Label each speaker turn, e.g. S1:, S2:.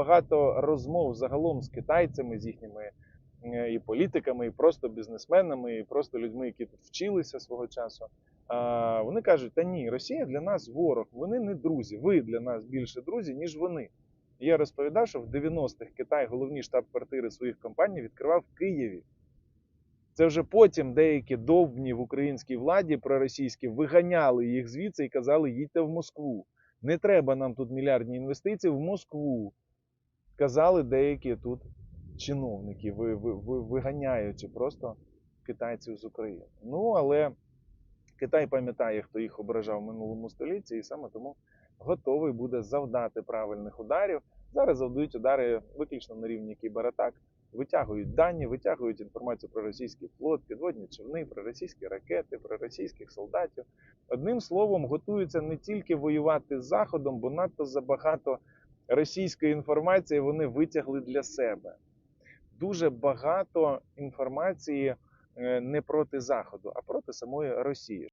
S1: Багато розмов загалом з китайцями, з їхніми і політиками, і просто бізнесменами, і просто людьми, які тут вчилися свого часу. Вони кажуть: та ні, Росія для нас ворог, вони не друзі. Ви для нас більше друзі, ніж вони. Я розповідав, що в 90-х Китай головні штаб-квартири своїх компаній відкривав в Києві. Це вже потім деякі довбні в українській владі проросійські виганяли їх звідси і казали: їдьте в Москву. Не треба нам тут мільярдні інвестиції в Москву. Казали деякі тут чиновники, ви, ви, ви виганяючи просто китайців з України. Ну але Китай пам'ятає, хто їх ображав в минулому столітті, і саме тому готовий буде завдати правильних ударів. Зараз завдають удари виключно на рівні кібератак, витягують дані, витягують інформацію про російський флот, підводні човни, про російські ракети, про російських солдатів. Одним словом, готуються не тільки воювати з Заходом, бо надто забагато російської інформації вони витягли для себе. Дуже багато інформації е, не проти Заходу, а проти самої Росії.